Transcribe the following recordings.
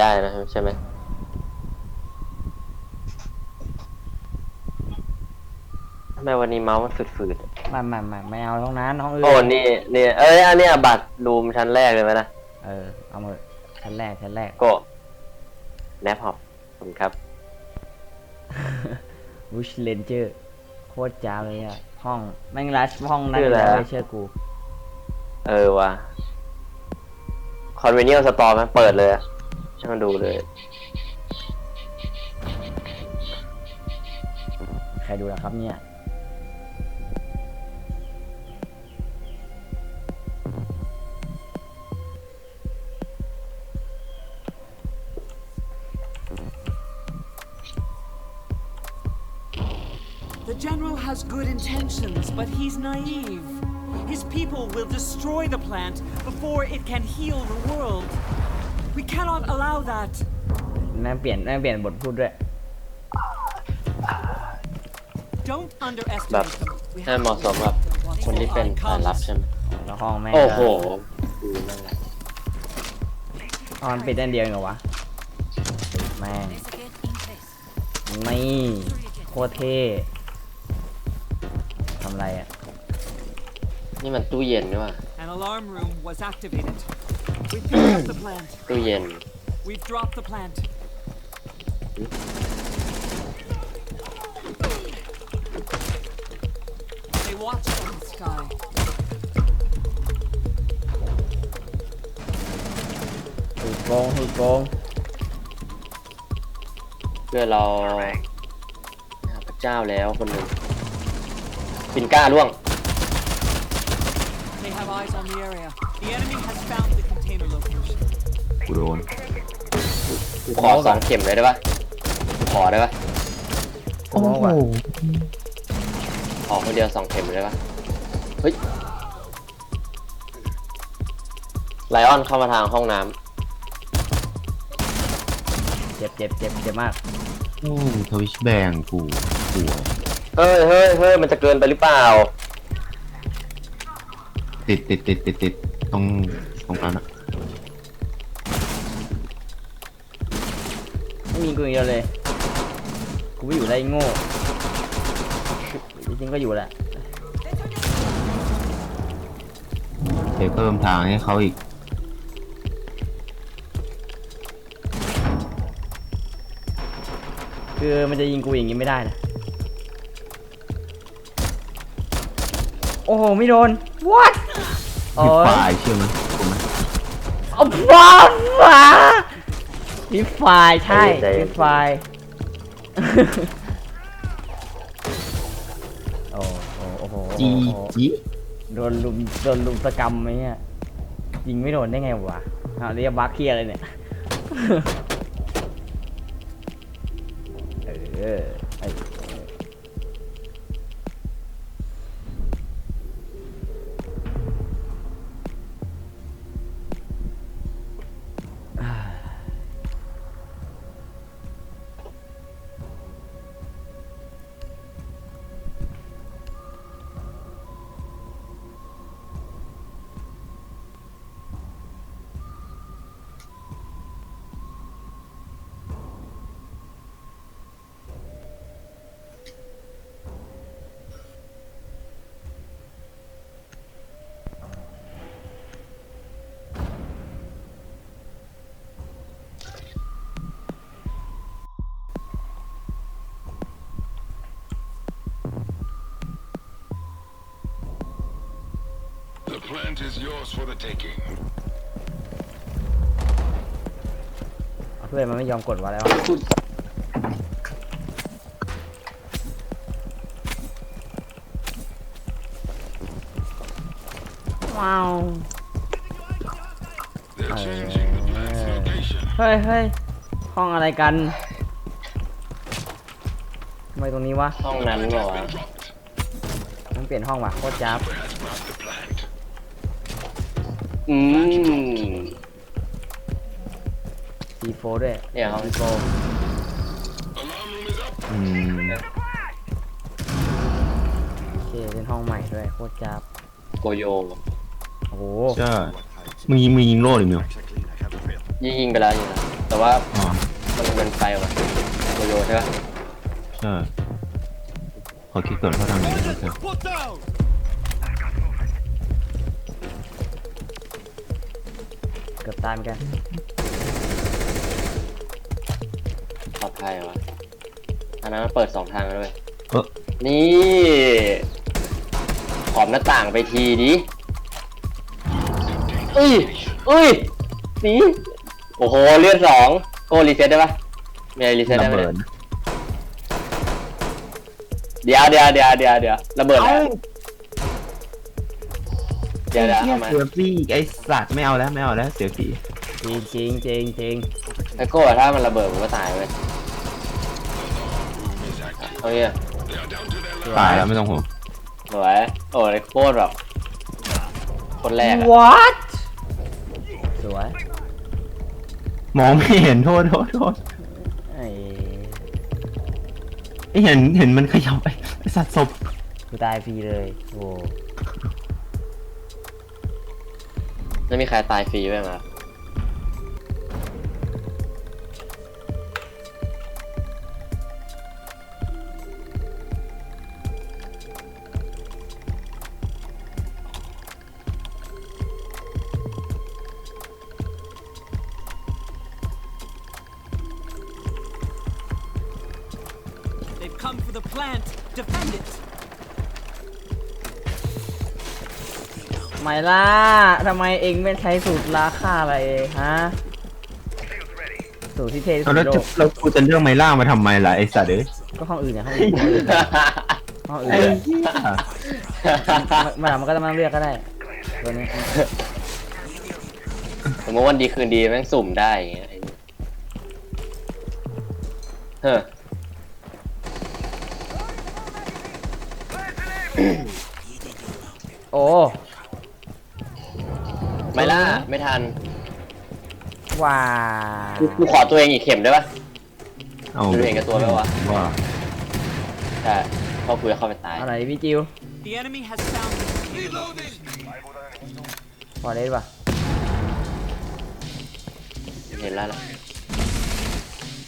ได้นะใช่ไหมทำไมวันนี้เมาส์มันฝืดๆอะไม่ไม่ไม่ไม่เอาห้องนั้นห้องอื่นโอ้นี่นี่เอ้ยอันเนี้ยบัตรรูมชั้นแรกเลยไหมนะเออเอามาเถอะชั้นแรกชั้นแรกก็แนปฮอปขอบคุณครับบุชเลนเจอร์โคตรจ้าบเลยอะห้องแม่งรัชห้องนั้นชื่ออะไรเลยอะเชื่อกูเออว่ะคอนเวเนียลสตอร์มันเปิดเลยอะ ช่างมันดูเลย ใครดูล่ะครับเนี่ย The general has good intentions, but he's naive. His people will destroy the plant before it can heal the world. We cannot allow that. แม่งเปลี่ยนแม่งเปลี่ยนบทพูดด้วย Don't แบบ underestimate them. We ให้ have เหมาะสมกับคนที่เป็นสายลับใช่ไหมแล้วห้องแม่งโอ้โหก็ดูนั่นแหละห้องมันปิดด้านเดียวเองเหรอวะแม่งนี่โคตรเท่ทำไรอะ นี่มันตู้เย็นนี่ว่ะ An alarm room was activated. We've picked up the plant. ตู้เย็น We've dropped the plant. They watch from the sky. ถูกโกงถูกโกงเพื่อเราหาพระเจ้าแล้วคนหนึ่งปินก้าล่วง They have eyes on the area. The enemy has found the container location. กูโดนกูขอสองเข็มเลยได้ปะกูขอได้ปะโอ้โหขอคนเดียวสองเข็มเลยได้ปะเฮ้ยไลออนเข้ามาทางห้องน้เจ็บเจ็บเจ็บเจ็บมากโอ้ทวิชแบงกูหัวำเฮ้ยเฮ้ยเฮ้ยมันจะเกินไปหรือเปล่า ติดติดติดติดติดตรงตรงนั้นอะ ไม่มีกูอย่างเดียวเลย กูไม่อยู่ได้โง่ จริงๆก็อยู่แหละไปเพิ่มทางให้เขาอีก คือมันจะยิงกูอย่างงี้ไม่ได้นะ โอ้โหไม่โดน what โอ้มียฝ่ายเชื่อไหมถูกไหมเอาบ้าบ้า พี่ไฟล์ใช่ใจเย็นพี่ไฟล์โอ้โหโอ้โหโอ้โหจีโอ้โหจีโดนลุมโดนลุมสกรรมไหมเนี่ยยิงไม่โดนได้ไงวะเอาเรียกบัคเคียอะไรเนี่ย เออ ไอ้ The plant is yours for the taking. เอาเพื่อนมันไม่ยอมกดวะแล้วว้าว They're changing the plant's location. เฮ้ยเฮ้ยห้องอะไรกันทำไมตรงนี้วะห้องนั้นเหรอวะ Dropped. มันเปลี่ยนห้องว่ะโคตรจับ Has brought the plant. อืม C4 ด้วยเนี่ยห้อง C4 Alarm room is up. อืมโอเคเป็นห้องใหม่ด้วยโคตรจับโกโยโอ้โหใช่มึงยิงมึงยิงโล่ดิมิวยิงยิงไปแล้วยิงไปแล้วแต่ว่าอ๋อมันเป็นไฟว่ะโยโย่ใช่ปะใช่ขอคิดก่อนเข้าทางไหนดีครับ เกือบตายเหมือนกันปลอดภัยวะอันนั้นมันเปิดสองทางเลยเออนี่ ขอบหน้าต่างไปทีดิเอ้ยเอ้ยสีโอ้โห เลือดสองโก้รีเซ็ตได้ปะมีอะไรรีเซ็ตได้ระไหมเบิเนี่ยดเดี๋ยวเดี๋ยวเดี๋ยวเดี๋ยวเดี๋ยวระเบิดแล้ว เดี๋ยวเดี๋ยวเหี้ยเอามาเสือฟี่อีกไอสัตว์ไม่เอาแล้วไม่เอาแล้วเสือฟี่จริงจริงจริงจริงไอ้โก้อะถ้ามันระเบิดผมก็ตายเลยเอาเนี่ยตายแล้วไม่ต้องห่วงสวยโอ้ยโคตรแบบคนแรกอะ what สวยมองไม่เห็นโทษโทษโทษไอ้ไอเห็นเห็นมันขยับไปไอสัตว์ศพกูตายฟรีเลยโอ้ ไม่มีใครตายฟรีไว้มา They've come for the plant. Defend it. ไมล่าทำไมเองไม่ใช้สูตรราคาอะไรฮะ สูตรที่เท่ที่สุเอาดแล้วในโลจะกเรากูจะเลือกไมล่ามาทำไมล่ะไอสัตว์เอ้ยก็ห้องอื่นเนี่ยห้องอื่นห้องอื่นห้องอื่นไอ้เนี่ยเหี้ยมันมันก็จะไมาเลือกก็ได้ตัวนี้สมมติวันดีคืนดีแม่งสุ่มได้อย่างเงี้ยไอ้นี่เฮ้อโอ้ ไม่ล่าไม่ทัน ว้ากูกูขอตัวเองอีกเข็มได้ปะ เอาดูเห็นกับตัวไหมวะ ว่าใช่เพราะกูจะเข้าไปตาย อะไรพี่จิว The enemy has found the Reloading. พอเล่นปะเห็นแล้วล่ะ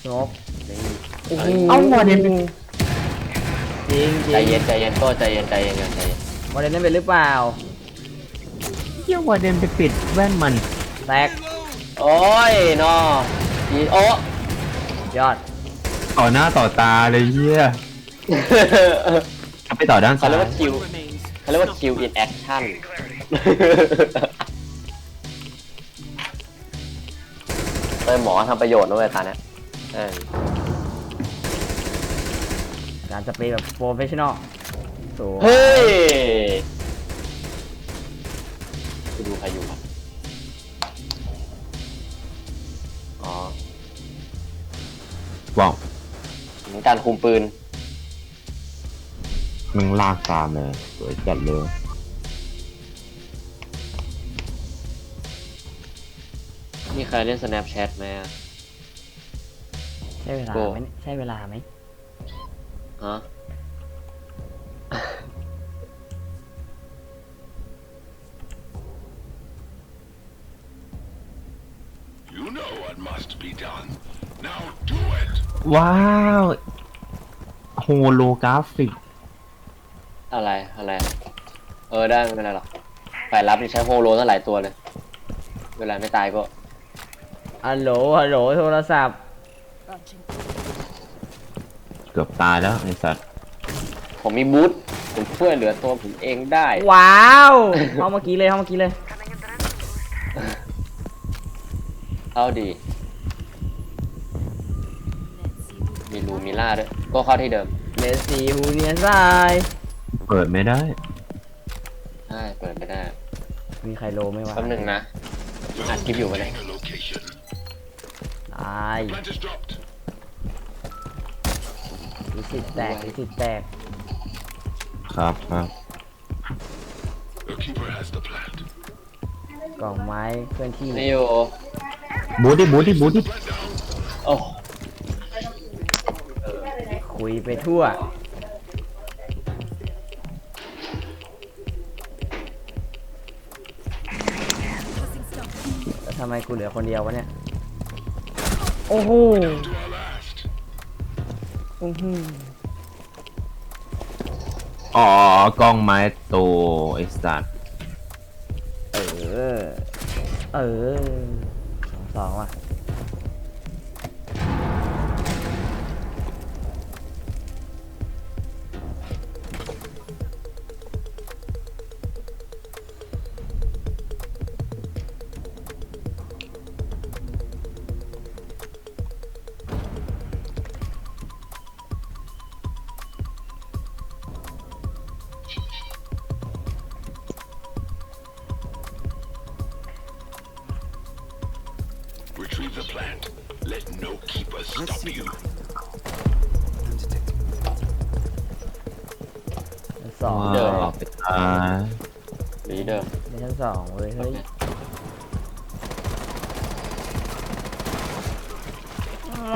สโมกนี่โอ้โหเอาวอร์เดนไปจริงจริใจงเย็นใจเย็นก็ใจเย็นใจเย็นก่อนใจเย็นวอร์เดนเล่นเป็นหรือเปล่า เหี้ยวอร์เดนไปปิดแว่นมันแตกโอ้ยนออีโอ้ยอด ต่อหน้าต่อตาเลยเหี้ยเอาไปต่อด้านเขาซ้าเรียกยว่าคิว remains. เขาเรียกว่าคิวอินแอคชั่น เต้ยหมอทำประโยชน์นะเว้ยตาเนี้ยเออการสเปรย์แบบโปรเฟชชั่นอลสวยเฮ้ย กูดูใครอยู่ครับอ๋อว้าวถึงการคุมปืน มึงลากตามเลยสวยจัดเลยมีใครเล่น Snapchat ไหมอะใช่เวลาโอ้ไหมใช่เวลาไหมฮะ know what must be done. Now do it. ว้าวโฮโลกราฟิก อะไรอะไร เออได้ไม่เป็นไรหรอกฝ่ายรับนี่ใช้โฮโลตั้งหลายตัวเลย เวลาไม่ตายก็ฮัลโหลฮัลโหลโทรศัพท์ เกือบตายแล้วไอสัตว์ผมมีบูทผมช่วยเหลือตัวผมเองได้ ว้าวห้องเมื่อกี้เลยห้องเมื่อกี้เลย เอาดี มีลูมิล่าด้วย ก็เข้าที่เดิมเลสซีฮูเนียนไซเปิดไม่ได้ ใช่เปิดไม่ได้มีใครโลไหมวะแป๊บหนึ่งนะอัดคลิปอยู่ไปเลย Gain a location. ตาย Plant is dropped. ลิสิตแตกลิสิตแตกครับครับ The keeper has the plant. กล่องไม้เคลื่อนที่ นี่อยู่ บูทดิบูทดิบูทดิ Plant down. โอ้คุยไปทั่ว แล้วทำไมกูเหลือคนเดียววะเนี่ย โอ้โห To our last. อื้อหืออ๋อกล้องไม้โตไอ้สัตว์เออ เออ สองสองว่ะ ว้าเดินวไปตายหรือเดิมในชั้นสองเว้ยเฮ้ย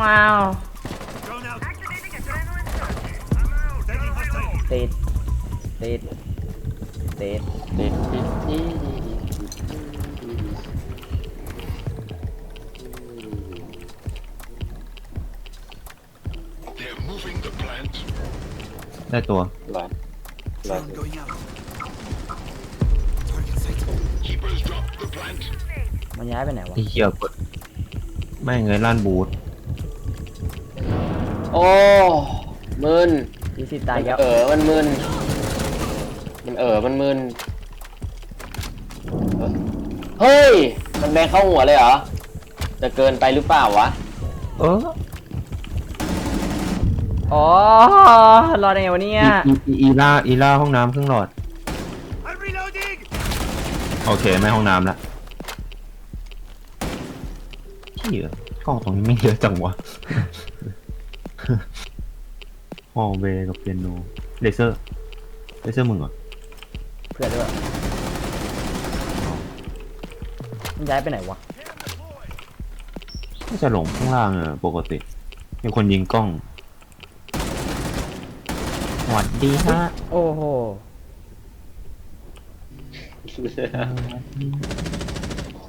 ว้าว ติดติดติดดิดดิดดิด They're moving the plant. ได้ตัวล อยลอย Keepers drop the plant. มันย้ายไปไหนวะ ไอ้เหี้ยกดไม่งเงยล้านบูทโอ้ มึนดีสิมัตายนแล้วเออมันมึน มันเออมันมึน เฮ้ย มันแบงเข้าหัวเลยเหรอ จะเกินไปหรือเปล่าวะ เออ อ๋อรอดได้ไงวะเนี่ยอีอีอีล่าอีล่าห้องน้ำเครื่องหลอดโอเคไม่ห้องน้ำละเหี้ยกล้องตรงนี้ไม่เยอะจังวะ ฮอลเวย์กับเปียโนเลเซอร์เลเซอร์มึงเหรอเพื่อนด้วยมันย้ายไปไหนวะน่าจะหลงข้างล่างอะปกติมีคนยิงกล้อง สวัสดีฮะ โอ้โห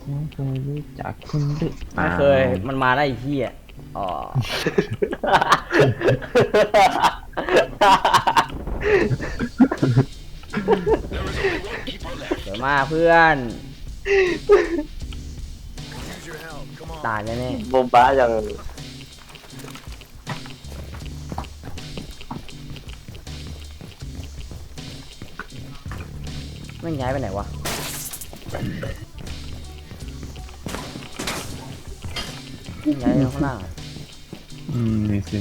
ไม่เคยรู้จักคุณหรือเปล่าไม่เคย มันมาได้อีกที่อะอ๋อสวยมากเพื่อน ตายแน่โบมบ้ายัง ม่งย้ายไปไหนวะ ย้ายไปข้างล่างอะอืมนี่สิ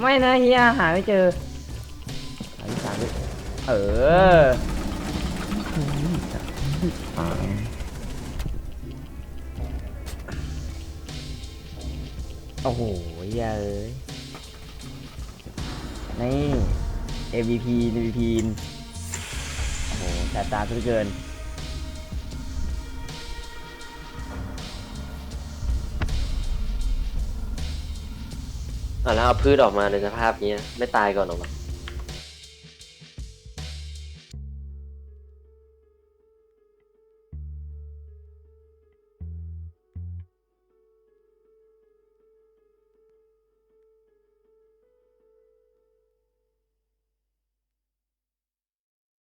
ไม่นะเฮียหาไม่เจอหาที่สามดิเออ อ่าโอ้โหเหี้ยเอ้ย นี่ MVP MVP โอ้โหแสบตาซะเหลือเกิน อะแล้วเอาพืชออกมาในสภาพนี้ไม่ตายก่อนหรอวะ